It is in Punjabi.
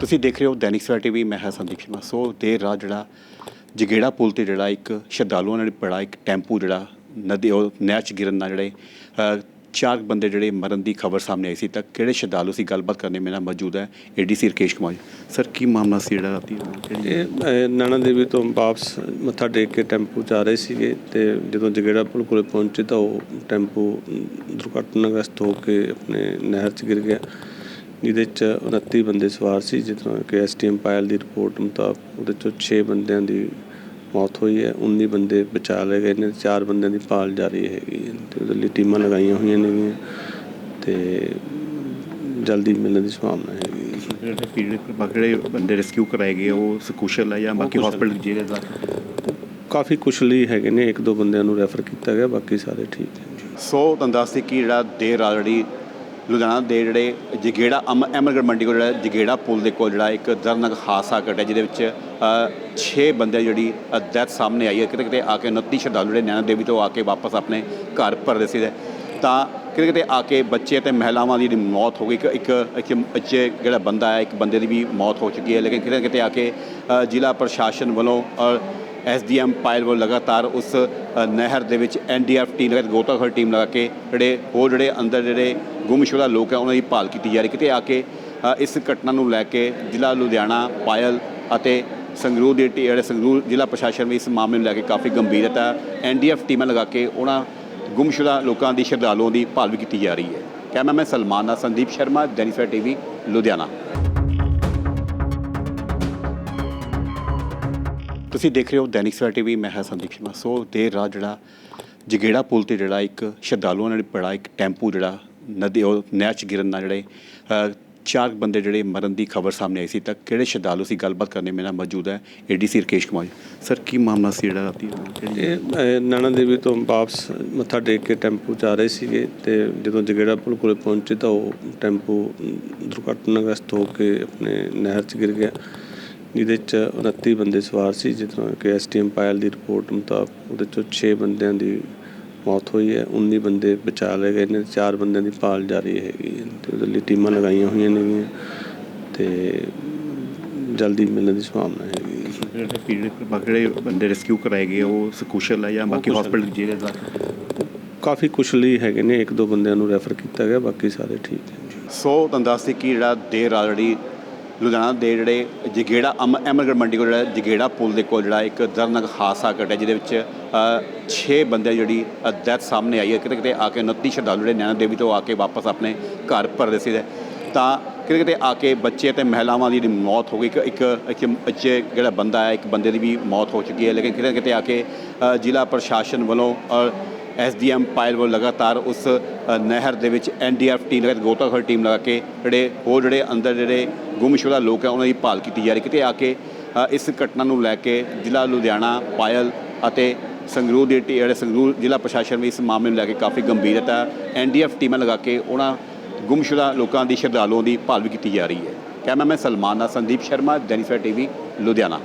ਤੁਸੀਂ ਦੇਖ ਰਹੇ ਹੋ ਦੈਨਿਕ ਸਵੇਰਾ ਟੀਵੀ ਮੈਂ ਹਾਂ ਸੰਦੀਪ ਸ਼ਰਮਾ। ਸੋ ਦੇਰ ਰਾਤ ਜਿਹੜਾ ਜਗੇੜਾ ਪੁਲ ਤੇ ਜਿਹੜਾ ਇੱਕ ਸ਼ਰਧਾਲੂਆਂ ਨਾਲ ਬੜਾ ਇੱਕ ਟੈਂਪੂ ਜਿਹੜਾ ਨਦੀ ਉਹ ਨਹਿਰ 'ਚ ਗਿਰਨ ਨਾਲ ਜਿਹੜੇ ਚਾਰ ਬੰਦੇ ਜਿਹੜੇ ਮਰਨ ਦੀ ਖਬਰ ਸਾਹਮਣੇ ਆਈ ਸੀ ਤਾਂ ਕਿਹੜੇ ਸ਼ਰਧਾਲੂ ਸੀ? ਗੱਲਬਾਤ ਕਰਨੇ ਮੇਰੇ ਨਾਲ ਮੌਜੂਦ ਹੈ ਏਡੀਸੀ ਰਕੇਸ਼ ਕੁਮਾਰ ਜੀ। ਸਰ ਕੀ ਮਾਮਲਾ ਸੀ ਜਿਹੜਾ ਰਾਤੀ? ਇਹ ਅਹ, ਨੈਣਾ ਦੇਵੀ ਤੋਂ ਵਾਪਸ ਮੱਥਾ ਟੇਕ ਕੇ ਟੈਂਪੂ 'ਚ ਆ ਰਹੇ ਸੀਗੇ ਤੇ ਜਦੋਂ ਜਗੇੜਾ ਪੁਲ ਕੋਲੇ ਪਹੁੰਚੇ ਤਾਂ ਉਹ ਟੈਂਪੂ ਦੁਰਘਟਨਾਗ੍ਰਸਤ ਹੋ ਕੇ ਆਪਣੇ ਨਹਿਰ 'ਚ ਗਿਰ ਗਿਆ। ਜਿਹਦੇ 'ਚ 29 ਬੰਦੇ ਸਵਾਰ ਸੀ ਜਿੱਥੋਂ ਕਿ ਐਸਟੀਐਮ ਪਾਇਲ ਦੀ ਰਿਪੋਰਟ ਮੁਤਾਬਕ ਉਹਦੇ 'ਚੋਂ 6 ਬੰਦਿਆਂ ਦੀ ਮੌਤ ਹੋਈ ਹੈ 19 ਬੰਦੇ ਬਚਾ ਲਏ ਗਏ ਨੇ ਚਾਰ ਬੰਦਿਆਂ ਦੀ ਭਾਲ ਜਾਰੀ ਹੈਗੀ ਹੈ। ਤੇ ਉਹਦੇ ਲਈ ਟੀਮਾਂ ਲਗਾਈਆਂ ਹੋਈਆਂ ਨੇਗੀਆਂ ਤੇ ਜਲਦੀ ਮਿਲਣ ਦੀ ਸੰਭਾਵਨਾ ਹੈਗੀ ਹੈ। ਜਿਹੜੇ ਪੀੜਤ ਬਾਕੀ ਜਿਹੜੇ ਬੰਦੇ ਰੈਸਕਿਊ ਕਰਾਏ ਗਏ ਉਹ ਸਕੂਸ਼ਲ ਹੈ ਜਾਂ ਬਾਕੀ। ਹਸਪੀਟਲ ਜੇਲ੍ਹ ਦਾ? ਕਾਫੀ ਕੁਸ਼ਲੀ ਹੈਗੇ ਨੇ ਇੱਕ ਦੋ ਬੰਦਿਆਂ ਨੂੰ ਰੈਫਰ ਕੀਤਾ ਗਿਆ ਬਾਕੀ ਸਾਰੇ ਠੀਕ ਹੈ ਸੋ ਤੁਹਾਨੂੰ ਦੱਸ ਦਈਏ ਕਿ ਜਿਹੜਾ ਦੇਰ ਜਿਹੜੀ ਲੁਧਿਆਣਾ ਦੇ ਜਿਹੜੇ ਜਗੇੜਾ ਅਮ ਅਮਰਗੜ ਮੰਡੀ ਕੋਲ ਜਿਹੜਾ ਜਗੇੜਾ ਪੁਲ ਦੇ ਕੋਲ ਜਿਹੜਾ ਇੱਕ ਦਰਦਨਾਕ ਹਾਦਸਾ ਘਟਿਆ, ਜਿਹਦੇ ਵਿੱਚ 6 ਬੰਦੇ ਜਿਹੜੀ ਡੈਥ ਸਾਹਮਣੇ ਆਈ ਹੈ। ਕਿਤੇ ਕਿਤੇ ਆ ਕੇ 29 ਸ਼ਰਧਾਲੂ ਜਿਹੜੇ ਨੈਣਾ ਦੇਵੀ ਤੋਂ ਆ ਕੇ ਵਾਪਸ ਆਪਣੇ ਘਰ ਭਰਦੇ ਸੀ ਤਾਂ ਕਿਤੇ ਕਿਤੇ ਆ ਕੇ ਬੱਚੇ ਤੇ ਮਹਿਲਾਵਾਂ ਦੀ ਜਿਹੜੀ ਮੌਤ ਹੋ ਗਈ। ਇੱਕ ਇੱਕ ਇੱਕ ਬੱਚੇ ਜਿਹੜਾ ਬੰਦਾ ਹੈ, ਇੱਕ ਬੰਦੇ ਦੀ ਵੀ ਮੌਤ ਹੋ ਚੁੱਕੀ ਹੈ। ਲੇਕਿਨ ਕਿਤੇ ਕਿਤੇ ਆ ਕੇ ਜ਼ਿਲ੍ਹਾ ਪ੍ਰਸ਼ਾਸਨ ਵੱਲੋਂ ਔਰ ਐਸਡੀਐਮ ਪਾਇਲ ਵੱਲੋਂ ਲਗਾਤਾਰ ਉਸ ਨਹਿਰ ਦੇ ਵਿੱਚ ਐਨਡੀਆਰਐਫ ਟੀਮ ਲਗਾ ਗੋਤਾਖੋਰ ਟੀਮ ਲਗਾ ਕੇ ਜਿਹੜੇ ਹੋਰ ਜਿਹੜੇ ਅੰਦਰ ਜਿਹੜੇ ਗੁੰਮਸ਼ੁਦਾ ਲੋਕ ਹੈ ਉਹਨਾਂ ਦੀ ਭਾਲ ਕੀਤੀ ਜਾ ਰਹੀ ਕਿਤੇ ਆ ਕੇ ਇਸ ਘਟਨਾ ਨੂੰ ਲੈ ਕੇ ਜ਼ਿਲ੍ਹਾ ਲੁਧਿਆਣਾ, ਪਾਇਲ ਅਤੇ ਸੰਗਰੂਰ ਦੇ ਟੀ- ਜਿਹੜੇ ਸੰਗਰੂਰ ਜ਼ਿਲ੍ਹਾ ਪ੍ਰਸ਼ਾਸਨ ਵੀ ਇਸ ਮਾਮਲੇ ਨੂੰ ਲੈ ਕੇ ਕਾਫੀ ਗੰਭੀਰਤਾ ਹੈ ਤਾਂ ਐਨਡੀਐਫ ਟੀਮਾਂ ਲਗਾ ਕੇ ਉਹਨਾਂ ਗੁੰਮਸ਼ੁਦਾ ਲੋਕਾਂ ਦੀ, ਸ਼ਰਧਾਲੂਆਂ ਦੀ ਭਾਲ ਵੀ ਕੀਤੀ ਜਾ ਰਹੀ ਹੈ। ਕੈਮਰਾਮੈਨ ਸਲਮਾਨ ਨਾਲ ਸੰਦੀਪ ਸ਼ਰਮਾ ਦੈਨਿਕ ਟੀਵੀ, ਲੁਧਿਆਣਾ। ਤੁਸੀਂ ਦੇਖ ਰਹੇ ਹੋ ਦੈਨਿਕ ਸਵੇਰਾ ਟੀਵੀ ਮੈਂ ਹਾਂ ਸੰਦੀਪ ਸ਼ਰਮਾ ਸੋ ਦੇਰ ਰਾਤ ਜਿਹੜਾ ਜਗੇੜਾ ਪੁਲ ਤੇ ਜਿਹੜਾ ਇੱਕ ਸ਼ਰਧਾਲੂਆਂ ਨਾਲ ਬੜਾ ਇੱਕ ਟੈਂਪੂ ਜਿਹੜਾ ਨਦੀ ਉਹ ਨਹਿਰ 'ਚ ਗਿਰਨ ਨਾਲ ਜਿਹੜੇ ਚਾਰ ਬੰਦੇ ਜਿਹੜੇ ਮਰਨ ਦੀ ਖਬਰ ਸਾਹਮਣੇ ਆਈ ਸੀ ਤਾਂ ਕਿਹੜੇ ਸ਼ਰਧਾਲੂ ਸੀ? ਗੱਲਬਾਤ ਕਰਨੇ ਮੇਰੇ ਨਾਲ ਮੌਜੂਦ ਹੈ ਏਡੀਸੀ ਰਕੇਸ਼ ਕੁਮਾਰ ਜੀ। ਸਰ ਕੀ ਮਾਮਲਾ ਸੀ ਜਿਹੜਾ ਰਾਤੀ? ਇਹ ਅਹ, ਨੈਣਾ ਦੇਵੀ ਤੋਂ ਵਾਪਸ ਮੱਥਾ ਟੇਕ ਕੇ ਟੈਂਪੂ 'ਚ ਆ ਰਹੇ ਸੀਗੇ ਤੇ ਜਦੋਂ ਜਗੇੜਾ ਪੁਲ ਕੋਲੇ ਪਹੁੰਚੇ ਤਾਂ ਉਹ ਟੈਂਪੂ ਦੁਰਘਟਨਾਗ੍ਰਸਤ ਹੋ ਕੇ ਆਪਣੇ ਨਹਿਰ 'ਚ ਗਿਰ ਗਿਆ। ਜਿਹਦੇ 'ਚ 29 ਬੰਦੇ ਸਵਾਰ ਸੀ ਜਿੱਥੋਂ ਕਿ ਐਸਟੀਐਮ ਪਾਇਲ ਦੀ ਰਿਪੋਰਟ ਮੁਤਾਬਕ ਉਹਦੇ 'ਚੋਂ 6 ਬੰਦਿਆਂ ਦੀ ਮੌਤ ਹੋਈ ਹੈ 19 ਬੰਦੇ ਬਚਾ ਲਏ ਗਏ ਨੇ ਚਾਰ ਬੰਦਿਆਂ ਦੀ ਭਾਲ ਜਾਰੀ ਹੈਗੀ ਹੈ ਤੇ ਉਹਦੇ ਲਈ ਟੀਮਾਂ ਲਗਾਈਆਂ ਹੋਈਆਂ ਨੇਗੀਆਂ ਤੇ ਜਲਦੀ ਮਿਲਣ ਦੀ ਸੰਭਾਵਨਾ ਹੈਗੀ ਹੈ। ਜਿਹੜੇ ਜਿਹੜੇ ਬੰਦੇ ਰੈਸਕਿਊ ਕਰਾਏ ਗਏ ਉਹ ਸਕੂਸ਼ਲ ਹੈ ਜਾਂ ਬਾਕੀ। ਹਸਪੀਟਲ ਜੇਲ੍ਹ ਦਾ? ਕਾਫੀ ਕੁਸ਼ਲੀ ਹੈਗੇ ਨੇ ਇੱਕ ਦੋ ਬੰਦਿਆਂ ਨੂੰ ਰੈਫਰ ਕੀਤਾ ਗਿਆ ਬਾਕੀ ਸਾਰੇ ਠੀਕ ਹੈ ਸੋ ਤੁਹਾਨੂੰ ਦੱਸ ਦਈਏ ਕਿ ਜਿਹੜਾ ਦੇਰ ਜਿਹੜੀ ਲੁਧਿਆਣਾ ਦੇ ਜਿਹੜੇ ਜਗੇੜਾ ਅਮ ਅਮਰਗੜ ਮੰਡੀ ਕੋਲ ਜਿਹੜਾ ਜਗੇੜਾ ਪੁਲ ਦੇ ਕੋਲ ਜਿਹੜਾ ਇੱਕ ਦਰਦਨਾਕ ਹਾਦਸਾ ਘਟਿਆ, ਜਿਹਦੇ ਵਿੱਚ 6 ਬੰਦੇ ਜਿਹੜੀ ਡੈਥ ਸਾਹਮਣੇ ਆਈ ਹੈ। ਕਿਤੇ ਕਿਤੇ ਆ ਕੇ 29 ਸ਼ਰਧਾਲੂ ਜਿਹੜੇ ਨੈਣਾ ਦੇਵੀ ਤੋਂ ਆ ਕੇ ਵਾਪਸ ਆਪਣੇ ਘਰ ਭਰਦੇ ਸੀ ਤਾਂ ਕਿਤੇ ਕਿਤੇ ਆ ਕੇ ਬੱਚੇ ਤੇ ਮਹਿਲਾਵਾਂ ਦੀ ਮੌਤ ਹੋ ਗਈ। ਇੱਕ ਇੱਕ ਇੱਕ ਬੱਚੇ, ਜਿਹੜਾ ਬੰਦਾ ਹੈ, ਇੱਕ ਬੰਦੇ ਦੀ ਵੀ ਮੌਤ ਹੋ ਚੁੱਕੀ ਹੈ। ਲੇਕਿਨ ਕਿਤੇ ਕਿਤੇ ਆ ਕੇ ਜ਼ਿਲ੍ਹਾ ਪ੍ਰਸ਼ਾਸਨ ਵੱਲੋਂ ਔਰ ਐਸਡੀਐਮ ਪਾਇਲ ਵੱਲੋਂ ਲਗਾਤਾਰ ਉਸ ਨਹਿਰ ਦੇ ਵਿੱਚ ਐਨਡੀਆਰਐਫ ਟੀਮ ਲਗਾ ਗੋਤਾਖੋਰ ਟੀਮ ਲਗਾ ਕੇ ਜਿਹੜੇ ਹੋਰ ਜਿਹੜੇ ਅੰਦਰ ਜਿਹੜੇ ਗੁੰਮਸ਼ੁਦਾ ਲੋਕ ਹੈ ਉਹਨਾਂ ਦੀ ਭਾਲ ਕੀਤੀ ਜਾ ਰਹੀ। ਕਿਤੇ ਆ ਕੇ ਇਸ ਘਟਨਾ ਨੂੰ ਲੈ ਕੇ ਜ਼ਿਲ੍ਹਾ ਲੁਧਿਆਣਾ, ਪਾਇਲ ਅਤੇ ਸੰਗਰੂਰ ਦੇ ਟੀ- ਜਿਹੜੇ ਸੰਗਰੂਰ ਜ਼ਿਲ੍ਹਾ ਪ੍ਰਸ਼ਾਸਨ ਵੀ ਇਸ ਮਾਮਲੇ ਨੂੰ ਲੈ ਕੇ ਕਾਫੀ ਗੰਭੀਰਤਾ ਹੈ ਤਾਂ ਐਨਡੀਐਫ ਟੀਮਾਂ ਲਗਾ ਕੇ ਉਹਨਾਂ ਗੁੰਮਸ਼ੁਦਾ ਲੋਕਾਂ ਦੀ, ਸ਼ਰਧਾਲੂਆਂ ਦੀ ਭਾਲ ਵੀ ਕੀਤੀ ਜਾ ਰਹੀ ਹੈ। ਕੈਮਰਾਮੈਨ ਸਲਮਾਨ ਨਾਲ ਸੰਦੀਪ ਸ਼ਰਮਾ ਦੈਨਿਕ ਸਵੇਰਾ ਟੀਵੀ, ਲੁਧਿਆਣਾ।